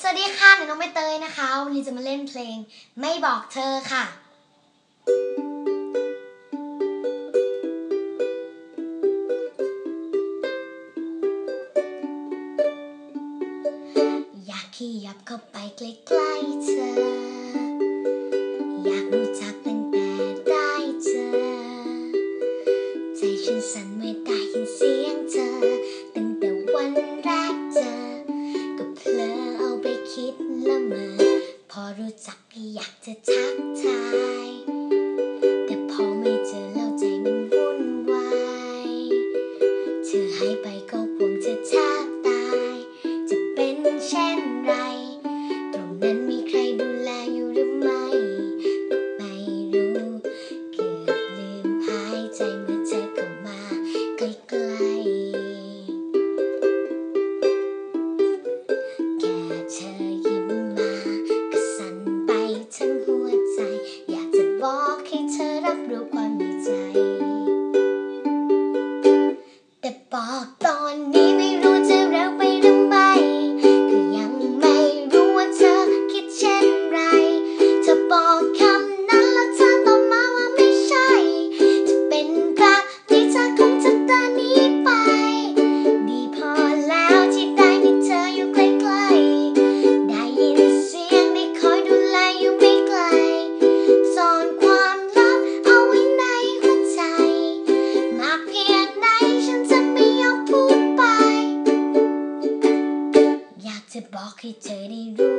สวัสดีค่ะหนูน้องใบเตยนะคะวันนี้จะมาเล่นเพลง ไม่บอกเธอค่ะ อยากขยับเข้าไปใกล้ๆเธอ on me. Bucky teddy